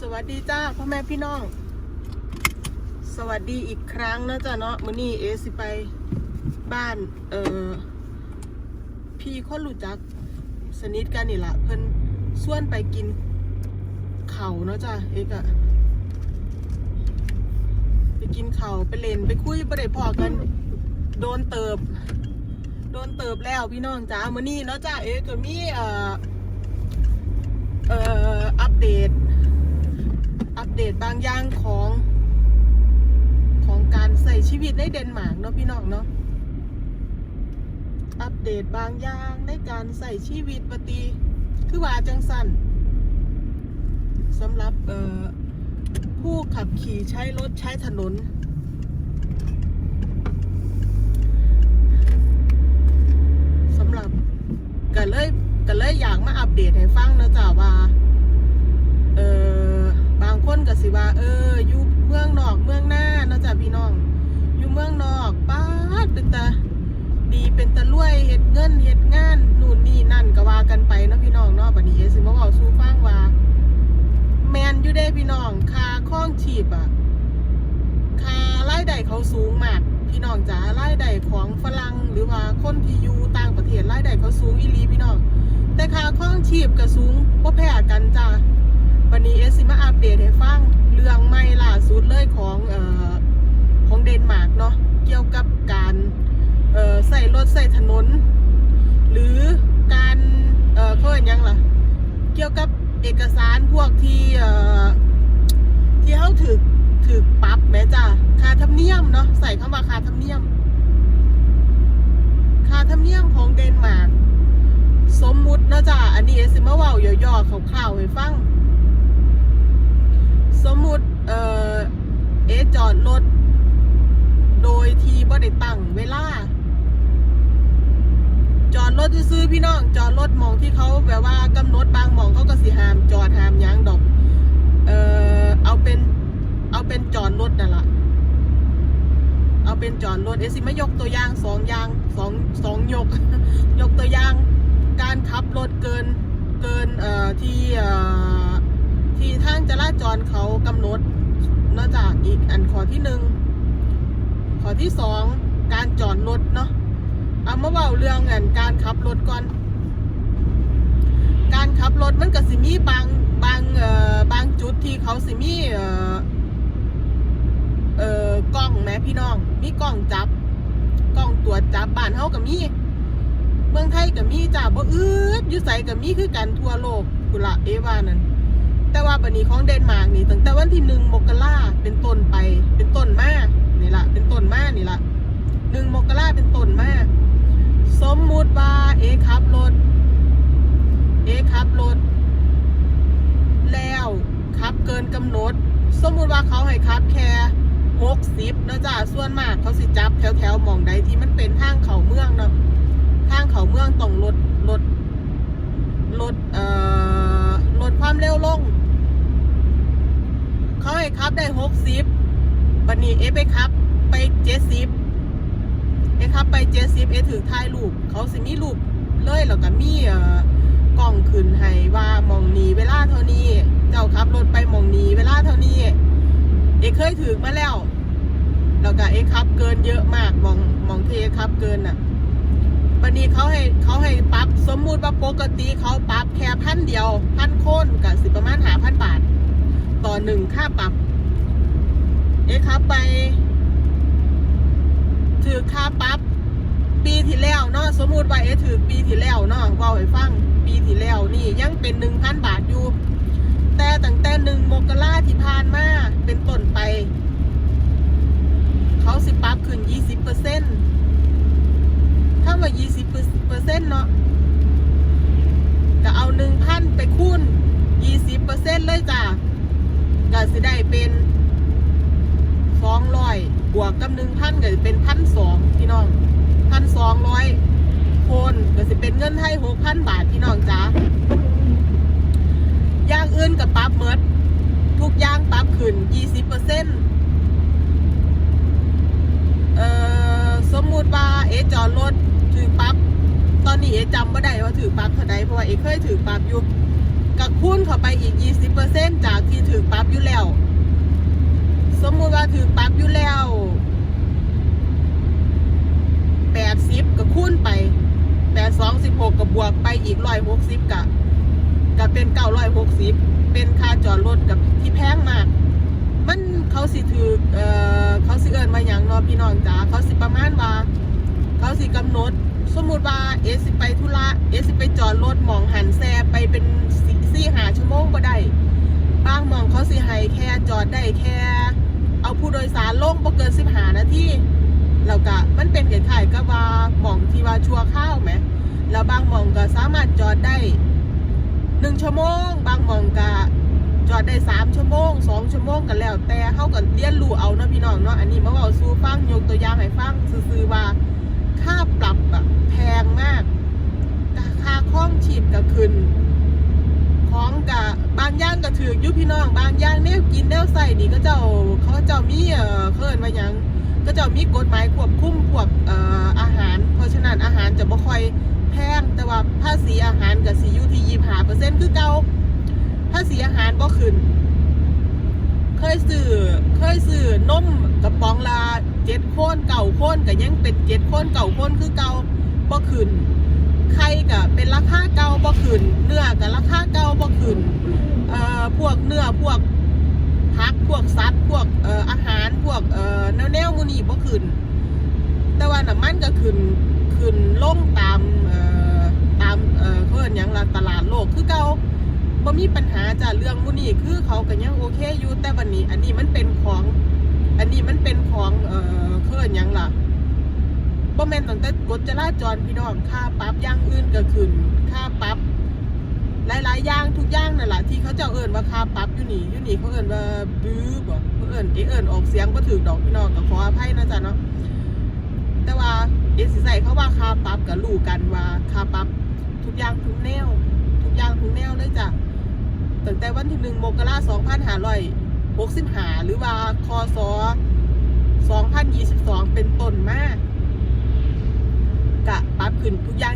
สวัสดีจ้าพ่อแม่พี่น้อง สวัสดีอีกครั้งนะจ๊ะเนาะมื้อนี้เอสิไปบ้าน เอ่อ พี่คนรู้จัก สนิทกันนี่ละเพิ่นส่วนไปกินเข่าเนาะจ้ะเอกอะไปกินเข่าไปเล่นไปคุยไปได้พอกัน โดนเติบ โดนเติบแล้วพี่น้องจ้ามื้อนี้เนาะจ้ะเอกก็มีเอ่อเอ่ออัปเดต เดตบางอย่างของของการใส่ชีวิตในเดนมาร์กเนาะพี่น้องเนาะอัปเดตบางอย่างในการใส่ชีวิตปฏิคือว่าจังสันสำหรับเอ่อผู้ขับขี่ใช้รถใช้ถนน สำหรับก็เลยก็เลยอยากมาอัปเดตให้ฟังนะจ๊ะว่า เออบางคนก็สิว่า เอออยู่เมืองนอกเมืองหน้าเนาะจ๊ะพี่น้อง อยู่เมืองนอกป้าด เป็นตาดีเป็นตะรวยเฮ็ดเงินเฮ็ดงานนู่นนี่นั่นก็ว่ากันไปเนาะพี่น้องเนาะบัดนี้เอสิมาเว้าสู่ฟังว่า แมนอยู่เด้พี่น้องค่าครองชีพอะค่ารายได้เขาสูงมากพี่น้องจ๋ารายได้ของฝรั่งหรือว่าคนที่อยู่ต่างประเทศรายได้เขาสูงอีหลีพี่น้อง แต่ค่าครองชีพก็สูงบ่แพ้กันจ้าวันนี้เอสซิมาอัปเดตให้ฟังเรื่องใหม่ล่าสุดเลยของเอ่อของเดนมาร์กเนาะ เกี่ยวกับการใส่รถใส่ถนน หรือการเอ่อเขาเรียกยังล่ะเกี่ยวกับเอกสารพวกที่เอ่อที่เขาถือถือปรับแม้จ้ะค่าธรรมเนียมเนาะใส่คำว่าค่าธรรมเนียมค่าธรรมเนียมของเดนมาร์กสมมุตินะจ้ะอันนี้สิมาว่าย่อๆคร่าวๆให้ฟัง สมมุติเอ่อเอจอดรถ โดยที่บ่ได้ตั้งเวลา จอดรถซื้อพี่น้อง จอดรถมองที่เขาแบบว่ากำหนดบางหมองเขาก็สิหาม จอดหามยางดอก เออเอาเป็นเอาเป็นจอดรถนั่นละเอาเป็นจอดรถเอสิมายกตัวอย่างสองอย่างสองสองยก ยกตัวอย่างการขับรถเกินเกินเอ่อที่เอ่อที่ทางจราจรเขากำหนดนอกจากอีกอันข้อที่หนึ่ง ข้อที่สองการจอดรถเนาะเอามาเว่าเรื่องอันการขับรถก่อน การขับรถมันก็สิมีบางบางเอ่อบางจุดที่เขาสิมีเอ่อเอ่อกล้องแหมพี่น้อง มีกล้องจับ กล้องตรวจจับบ้านเฮาก็มี เมืองไทยก็มีจ้าบ่อืดอยู่ไสก็มีคือกันทั่วโลกกุละเอวานั่นแต่ว่าบันนี้ของเดนมาร์กนี่ตั้งแต่วันที่หนึ่งมกราเป็นต้นไปเป็นต้นมา นี่ละเป็นต้นมานี่ละหนึ่งมกราเป็นต้นมาสมมุติว่าเอขับรถเอขับรถแล้วขับเกินกำหนด สมมุติว่าเขาให้ขับแค่หกสิบนะจ๊ะส่วนมากเขาสิจับแถวแถวหมองใดที่มันเป็นทางเขาเมืองเนาะทางเขาเมืองต้องลดลดลดเอ่อลดความเร็วลง เขาให้ขับได้หกสิบ บันนี้เอไปขับ ไปเจ็ดสิบเอขับ ไปเจ็ดสิบเอถือถ่ายรูปเขาสิมีรูปเลยแล้วก็มีเอ่อกล้องขึ้นให้ว่ามองนีเวลาเท่านี้ เจ้าขับรถไปมองนีเวลาเท่านี้ เอเคยถือมาแล้วแล้วก็เอขับเกินเยอะมากมองมองเที่เอขับเกินน่ะบันนี้เขาให้เขาให้ปรับสมมุติว่าปกติเขาปรับแค่พันเดียวพันโคนกับสิประมาณหาพันบาท ต่อหนึ่งค่าปรับ เอ๊ะครับไป ถือค่าปรับปีที่แล้วเนาะสมมุติว่าเอ๊ะถือปีที่แล้วเนาะเว่าให้ฟัง ปีที่แล้วนี่ยังเป็นหนึ่งพันบาทอยู่ แต่ตั้งแต่หนึ่งมกราที่ผ่านมาเป็นต้นไป เขาสิปรับขึ้นยี่สิบเปอร์เซ็นต์ถ้าว่ายี่สิบเปอร์เซ็นต์เนาะก็เอาหนึ่งพันไปคูณยี่สิบเปอร์เซ็นต์เลยจ้ะก็สิได้เป็น องร้อยบวกกับหนึ่งพันก็จะเป็นพันสองพี่น้องพันสองร้อยคนก็สิเป็นเงินให้หกพันบาทพี่น้องจ้าอย่างอื่นกับปรับเมิดทุกอย่างปรับขึ้นยี่สิบเปอร์เซ็นต์เอ่อสมมุติว่าเอจอดรถถือปรับตอนนี้เอจำไม่ได้ว่าถือปรับเท่าใดเพราะว่าเอเคยถือปรับอยู่กับคูณเข้าไปอีก20%จากที่ถือปั๊บอยู่แล้ว สมมติว่าถือปรับอยู่แล้วแปดสิบก็คูณไปแปดสองสิบหกก็บวกไปอีกร้อยหกสิบกะก็เป็นเก้าร้อยหกสิบเป็นค่าจอดรถกับที่แพงมาก มันเขาสิถือเออเขาสิเอินมาอย่างนอพี่นอนจ๋าเขาสิประมาณว่า เขาสิกำหนด สมมติว่าเอสิไปธุระเอสิไปจอดรถมองหันแซไปเป็นสี่หาชั่วโมงก็ได้บางมองเขาสิให้แค่จอดได้แค่ ผู้โดยสารลงบ่เกินสิบหานาทีแล้วก็มันเป็นคล้ายกับว่าหมองที่ว่าชัวข้าวไหมแล้วบางหมองก็สามารถจอดได้หนึ่งชั่วโมง บางหมองก็จอดได้สามชั่วโมงสองชั่วโมงกันแล้ว แต่เข้าก็เรียนรู้เอาเนาะพี่น้องเนาะอันนี้มาเอาสู้ฟังยกตัวอย่างให้ฟังซื่อว่าค่าปรับอะแพงมากค่าคล้องชีพก็ขึ้น ของกะบางย่างก็ถือยุพี่น้อง บางย่างแนวกินแนวใส่นี่ก็เจ้าเขาเจ้ามีเอ่อเคินมาหยังก็เจ้ามีกฎหมายควบคุมพวกเอ่ออาหาร เพราะฉะนั้นอาหารจะบ่ค่อยแพงแต่ว่าภาษีอาหารก็สิอยู่ที่ยี่ห้าเปอร์เซ็นต์คือเก่าภาษีอาหารบ่ขึ้น เคยซื้อเคยซื้อนมกระป๋องละเจ็ดโคนเก่าโคนก็ยังเป็นเจ็ดโคนเก่าโคนคือเก่าบ่ขึ้น ไข่ก็เป็นราคาเก่าบ่ขึ้นเนื้อก็ราคาเก่าบ่ขึ้นเอ่อพวกเนื้อพวกผักพวกสัตว์พวกเอ่ออาหารพวกเอ่อแนวแนวๆมูนี่บ่ขึ้น แต่ว่าน้ำมันก็ขึ้นขึ้นลงตามเอ่อตามเอ่อเขาเอิ้นยังละตลาดโลกคือเก่าบ่มีปัญหาจ้ะเรื่องมูนี่คือเขาก็ยังโอเคอยู่แต่วันนี้ อันนี้มันเป็นของ อันนี้มันเป็นของเอ่อเขาเอิ้นยังล่ะ บ่แม่นตั้งแต่กฎจราจรพี่น้องค่าปรับอย่างอื่นก็ขึ้นค่าปรับหลายๆอย่างทุกอย่างนั่นแหละที่เขาเจ้าเอิ้นว่าค่าปรับอยู่นี่อยู่นี่เขาเอิ้นว่าบื้อบ่เขาเอิ้นเอเอิ้นออกเสียงบ่ถูกดอกพี่น้องก็ขออภัยนะจ๊ะเนาะแต่ว่าเอสิใส่เขาว่าค่าปรับก็รู้กันว่าค่าปรับทุกอย่างทุกแนว ทุกอย่างทุกแนวเลยจ้ะตั้งแต่วันที่1มกราคม2565หรือว่าคศ2022เป็นต้นมาก กะปรับขึ้นทุกอย่าง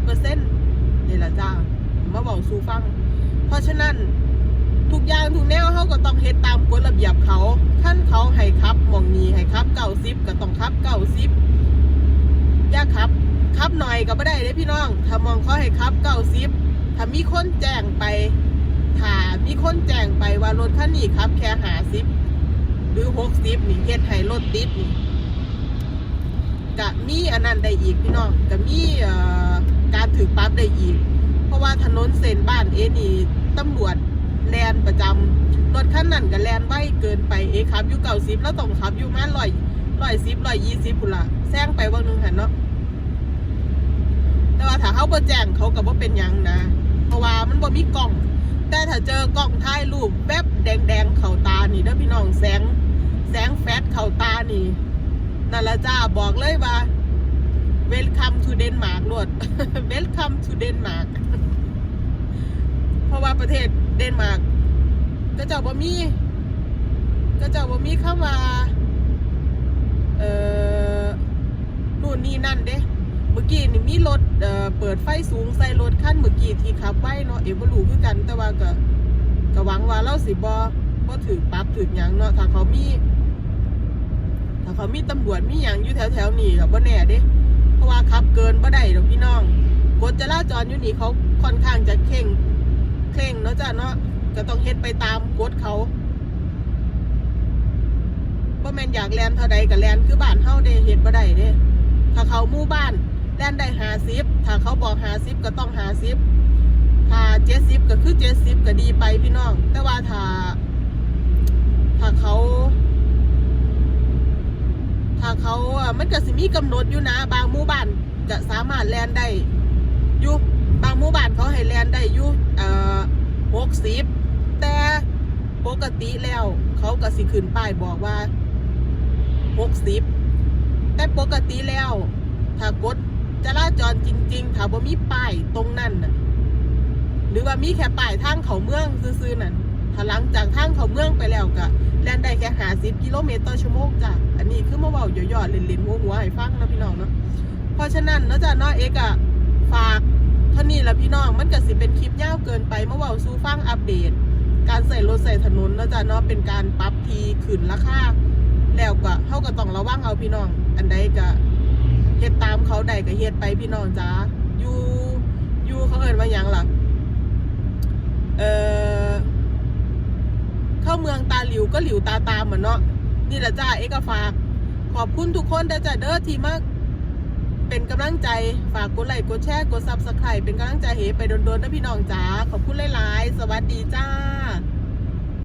20%นี่ละจ้ามาบอกสู่ฟัง เพราะฉะนั้นทุกอย่างทุกแนวเขาก็ต้องเฮ็ดตามกฎระเบียบเขาขั้นเขาให้ครับมองนี้ให้ครับเก้าสิบก็ต้องครับเก้าสิบย่าครับ ครับหน่อยก็ไม่ได้เลยพี่น้อง ถ้ามองเขาให้ครับเก้าสิบถ้ามีคนแจ้งไปถ้ามีคนแจ้งไปว่ารถคันนี้ครับ แค่หาสิบหรือหกสิบนี่เฮ็ดให้รถติดนี่ กะมีอันนั้นได้อีกพี่น้องกะมีการถือปั๊บได้อีก เพราะว่าถนนเส้นบ้านเอนี่ตำรวจแลนประจำรถคันนั้นก็แลนไว้เกินไปเอขับอยู่เก่าสิบแล้วต้องขับอยู่มาร้อยร้อยสิบร้อยยี่สิบพุ่นละแซงไปวันหนึ่งหันเนาะแต่ว่าถ้าเขาบ่แจ้งเขาก็บ่เป็นยังนะ เพราะว่ามันบ่มีกล้อง แต่ถ้าเจอกล้องถ่ายรูปแวบแดงๆเข่าตานี่เด้อพี่น้องแสงแสงแฟดเข่าตานี่ นั่นละจ้าบอกเลยว่า welcome to Denmark โลด welcome to Denmark เพราะว่าประเทศเดนมาร์กก็เจ้าบ่มีก็เจ้าบ่มีเข้ามาเอ่อนู่นนี่นั่นเด้เมื่อกี้นี่มีรถเอ่อเปิดไฟสูงใส่รถขั้นเมื่อกี้ที่ขับไว้เนาะเอวบ่รู้คือกัน แต่ว่าก็ก็หวังว่าเราสิบ่บ่ถือปรับถือหยังเนาะถ้าเขามี ถ้าเขามีตำรวจมีอย่างอยู่แถวแถวๆนี้กับบ่แน่เด้ เพราะว่าขับเกินบ่ได้ดอกพี่น้องกฎจราจรอยู่นี่เขาค่อนข้างจะเข่งเคร่งเนาะจ้ะเนาะก็ต้องเฮ็ดไปตามกฎเขาบ่แม่นอยากแลนเท่าใดก็แลนคือบ้านเฮาเด้เฮ็ดบ่ได้เด้ ถ้าเขาหมู่บ้านแลนได้50ถ้าเขาบอก50ก็ต้อง50ถ้า70ก็คือ70ก็ดีไปพี่น้อง แต่ว่าถ้า ถ้าเขา ถ้าเขามันก็สิมีกำหนดอยู่นะ บางหมู่บ้านจะสามารถแลนได้อยู่บางหมู่บ้านเขาให้แลนได้อยู่หกสิบแต่ปกติแล้วเขาก็สิขึ้นป้ายบอกว่าหกสิบแต่ปกติแล้ว ถ้ากฎจราจรจริง ๆ ถ้าบ่มีป้ายตรงนั้นน่ะหรือว่ามีแค่ป้ายทางเขาเมืองซื่อๆนั่นถ้าหลังจากทางเขาเมืองไปแล้วก็ แล่นได้แค่หาสิบกิโลเมตรต่อชั่วโมงจ้ะ อันนี้คือมาเบาหยอดๆเล่นๆหัวๆให้ฟังนะพี่น้องเนาะ เพราะฉะนั้นเนาะจ้ะเนาะเอกอะฝากเท่านี้ละพี่น้อง มันก็สิเป็นคลิปยาวเกินไปมาเบาสู่ฟังอัปเดต การใส่รถใส่ถนนเนาะจ้ะเนาะเป็นการปรับทีขึ้นราคาแล้วก็เฮาก็ต้องระวังเอาพี่น้อง อันใดก็เฮ็ดตามเขาใดก็เฮ็ดไปพี่น้องจ้าอยู่อยู่เขาเอินว่าหยังล่ะ เออ เมืองตาหลิวก็หลิวตาตามเหมือนเนาะนี่แหละจ้าเอกฝาก ขอบคุณทุกคนด้จ้าเด้อที่มาเป็นกำลังใจฝากกดไลค์กดแชร์กดซับสไครป์เป็นกำลังใจเห้ไปโดนๆนะพี่น้องจ๋าขอบคุณหลายๆ สวัสดีจ้า